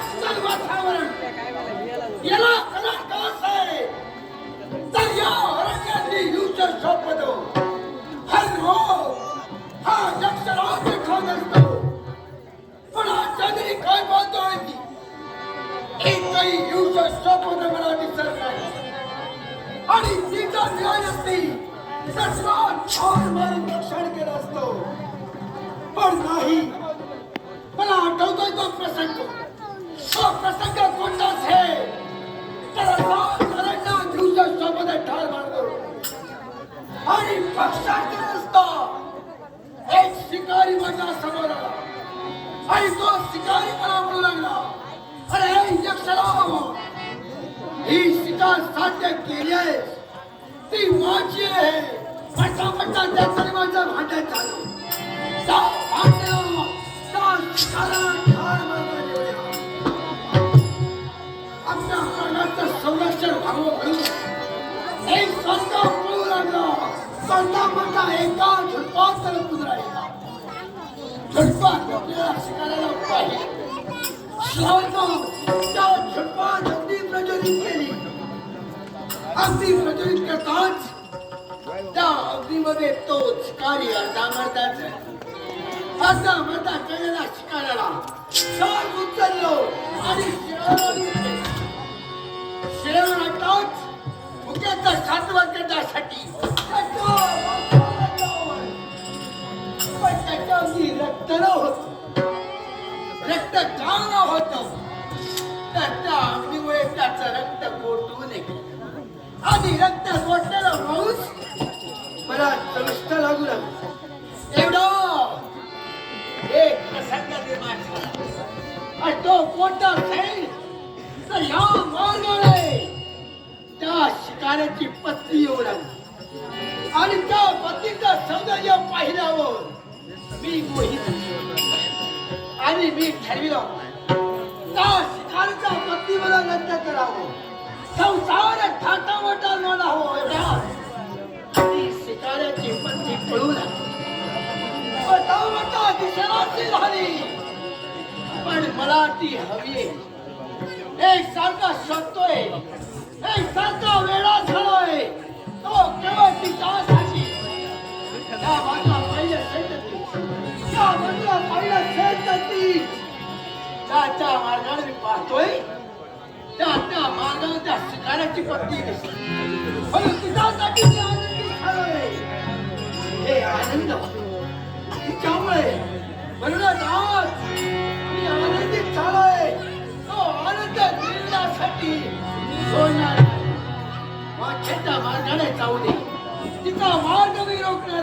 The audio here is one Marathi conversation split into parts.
तिकडं वातावरण. याला कला कास आहे तर या रंगातली युद्ध सोपतो हर हो हा यक्षराज खात असतो. पण हा काय बोलतो आहे? की एकही युद्ध सोपत मला दिसत नाही आणि तिचा न्याय असती तसला छान मारून रक्षण केलं असतो. पण नाही मला आठवतोय तो प्रसंग. तो प्रसंग कोणताच आहे तर घरांना ठार मारतो. आणि पक्षात रस्ता एक शिकारी माझ्यासमोर आला. आणि तो शिकारी मला म्हणू लागला अरे यक्षराव ही शिकार साध्य केली आहे. ती माझी आहे. पटापटा म्हटलं त्याचं भांड्यात झालं संता म्हणता एका झुडपात तर कुदरायला झुडपात आपल्याला शिकाराला पाहिजे त्या अगदी प्रज्वलित केली. अगदी प्रज्वलित करताच त्या अग्नीमध्ये तो शिकारी अर्धा मरताच अर्धा मरता कळलेला शिकाऱ्याला शाल उचललो आणि शिरावर घेतले. शिरावर सातवा करण्यासाठी त्याच्या रक्त न होत. रक्त का न होत? त्याच्या त्या अग्नीमुळे त्याचं रक्त कोटू नये आणि रक्त कोटलेला माणूस मला चविष्ट लागू लागला. एवढं एक प्रसंग निर्माण झाला तो कोणता खेळ तर ह्या मार्गाने त्या शिकाऱ्याची पत्नी येऊ लागली. आणि त्या पत्नीचं सौंदर्य पाहिल्यावर मी मोहित आणि मी ठरविलं त्या शिकारीचा पत्नी मला नंतर करावं. संसार ठाटा वाटा न हो एवढा. ती शिकाऱ्याची पत्नी पळू लागली. पटावटा दिसणाची झाली. पण मला ती हवी एक सारखा शोधतोय. एक सारखा वेळा झाला. त्याच्या मार्गाने मी पाहतोय. त्या त्या मार्गाने त्या शिकाऱ्याची पत्ती दिसली तिच्यासाठी मी आनंदी झालोय हे आनंद तिच्यामुळे म्हणूनच आज मी आनंदित झालोय तो आनंद मिळण्यासाठी सोडणार नाही. वाटेच्या मार्गाने जाऊ दे. तिचा मार्ग मी रोखणार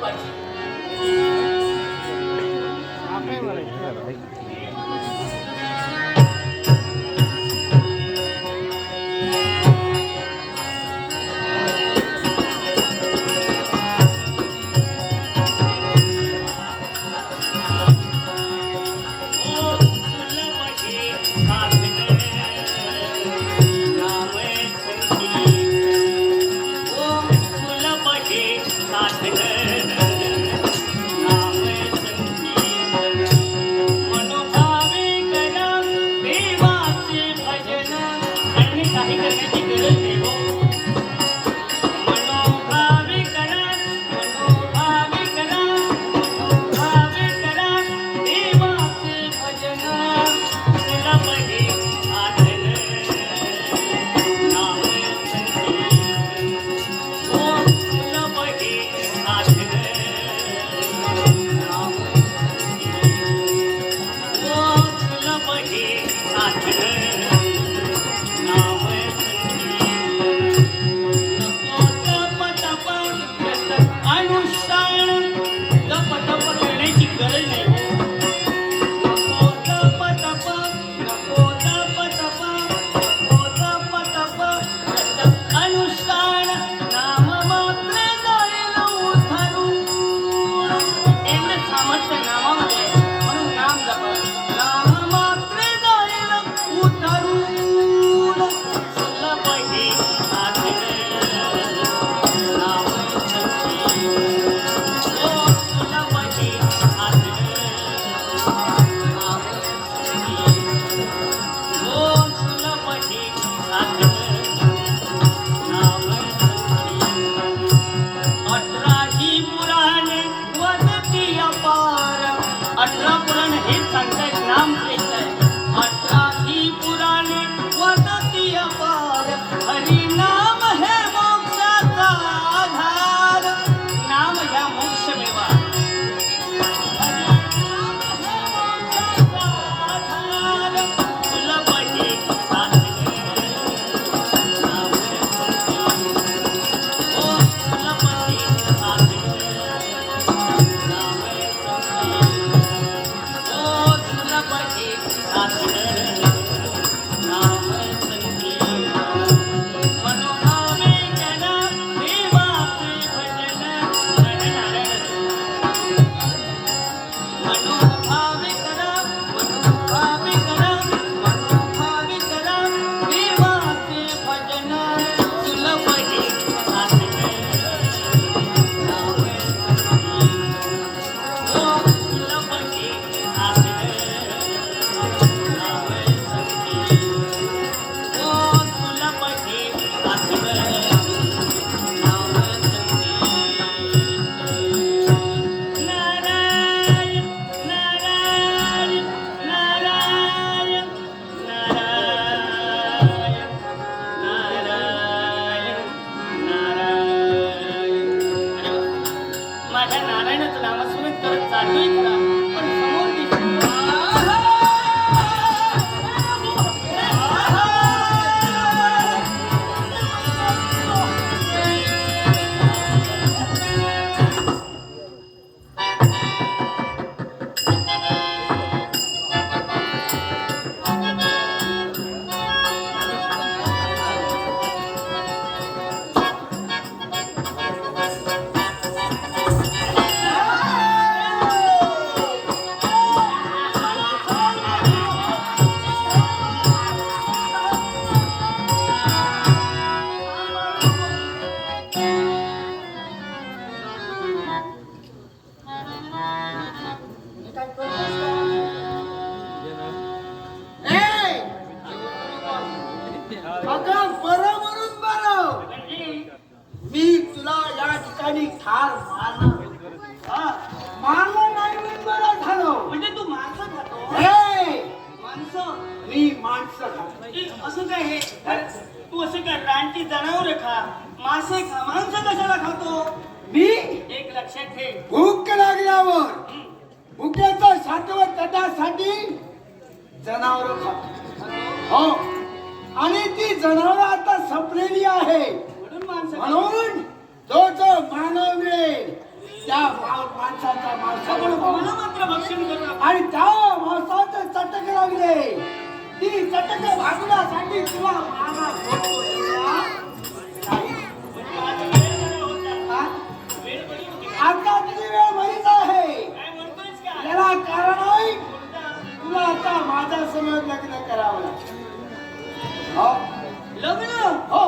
Thank you. रानची जनावर खा मासे खा मांस कशाला खातो? मी? एक लक्षात ठेव. भूक लागल्यावर. भुक्याचा सातवं तटासाठी जनावर खातो हो. आणि ती जनावर आता संपलेली आहे. म्हणून माणसं म्हणून जो जो मानव मिळेल त्या माणसाचा मला मात्र भक्षण करू आणि त्या माणसाचं चटक लागले. ती चटक भागण्यासाठी तुला आता तुझी वेळ बरीच आहे. याला कारण आहे? तुला आता माझ्यासमोर लग्न करावं. लागेल हो. लग्न हो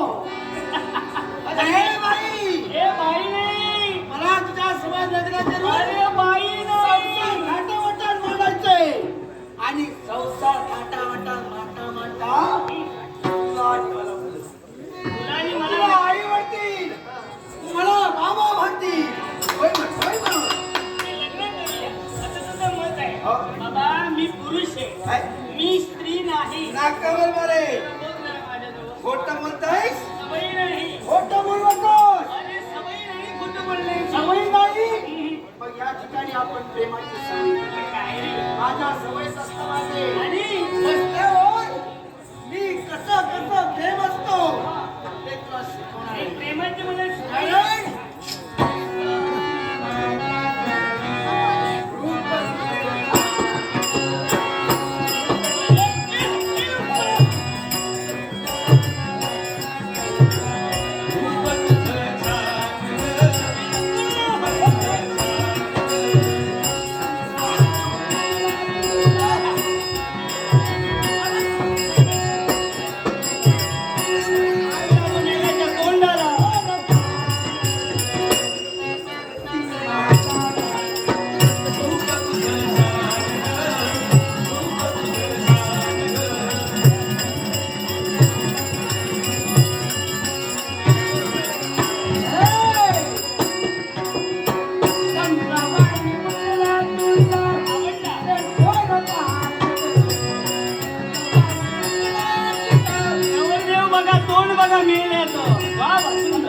Thank you.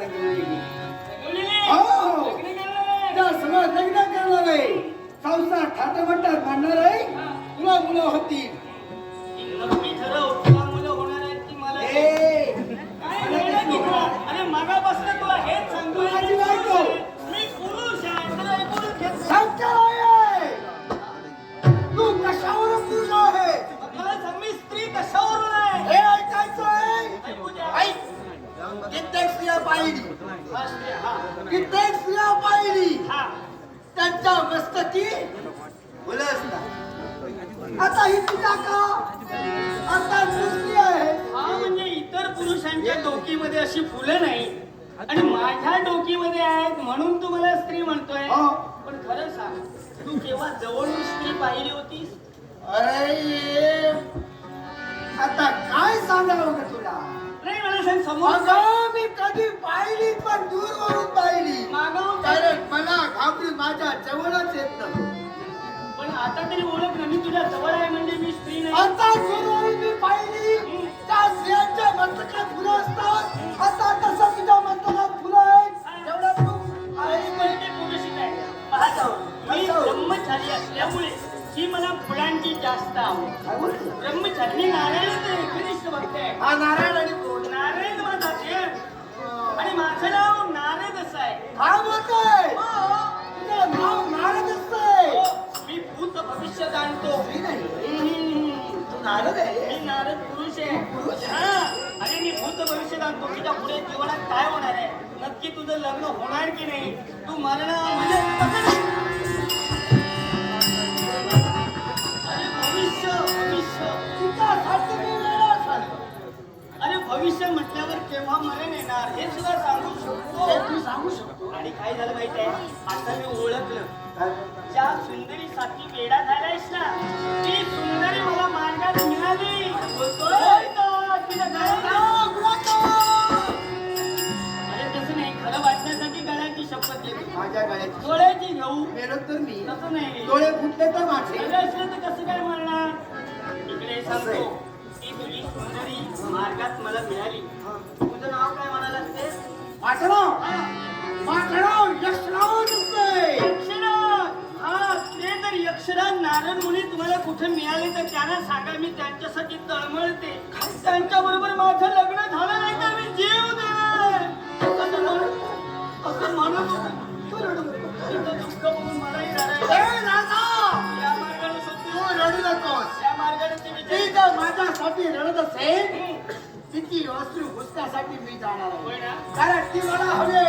मी सुद्धा रंगलेली रंगवलेली? हो. लग्न करणार आहे? त्या आहे संसार आहे तुला मुलं होतील त्यांच्या मस्तकी आता ही तुझ्या का आता दुसरी आहे. हा म्हणजे इतर पुरुषांच्या डोकीमध्ये अशी फुलं नाही. आणि माझ्या डोकीमध्ये आहेत म्हणून तू मला स्त्री म्हणतोय. हो. पण खरं सांग तू केव्हा जवळून स्त्री पाहिली होतीस? अरे आता काय सांगावं का तुला? नाही मला सांग समोर मी कधी पाहिली पण दूरवरून पाहिली मागव कारण मला घाबरून माझ्या जवळच येत नव्हतं पण आता तरी ओळख ना मी तुझ्या जवळ आहे म्हणजे मी स्त्री नाही. आता दूरवरून मी पाहिली त्या स्त्रियांच्या मस्तकात फुलं असतात. आता तसं तुझ्या मस्तकात फुलं आहेत. एवढं तू आई आहे म्हणजे पुरुषित आहे पाहतो मी? ब्रह्मचारी असल्यामुळे ही मला फुलांची जास्त आवड? ब्रह्मचारी मी नारायण एकनिष्ठ भक्त आहे हा नारायण आणि नारायण माझा देव. आणि माझं नाव नारद असं आहे. काय बोलतोय. हो, जाणतो मी नाही. हम्म. तू नारद आहे. मी नारद पुरुष आहे. आणि मी भूत भविष्य जाणतो तुझ्या पुढे जीवनात काय होणार आहे? नक्की तुझं लग्न होणार की नाही? तू मरण म्हणजे भविष्य. अरे भविष्य म्हटल्यावर केव्हा मरण येणार? हे सुद्धा सांगू शकतो. तू सांगू शकतो. आणि काय झालं माहीत आहे? आता मी ओळखलं. ज्या सुंदरीसाठी वेडा झालायस ना ती सुंदरी मला मार्गात मिळाली? अरे तसं नाही. खरं वाटण्यासाठी गळ्याची शपथ घेतो माझ्या गळ्याची डोळ्याची घेऊ. मेलो तर मी. तसं नाही. डोळे फुटले तर माझे. खरं असलं तर कसं काय म्हणणार इकडे सांगतो. ती तुझी सुंदरी मार्गात मला मिळाली. तुझं नाव काय म्हणालास ते? माथराव माथराव यशराव हा यक्षराज नारद मुनी तुम्हाला कुठे मिळाले तर त्यांना सांगा मी त्यांच्यासाठी तळमळते. त्यांच्या बरोबर माझं लग्न झालं नाही तर मी जीव देणार असं म्हणत दुःख बघून मलाही. रडू नकोस. या मार्गाने माझ्यासाठी रडत असेल तिची वस्तू हुसण्यासाठी मी जाणार आहे. कारण ती मला हवे.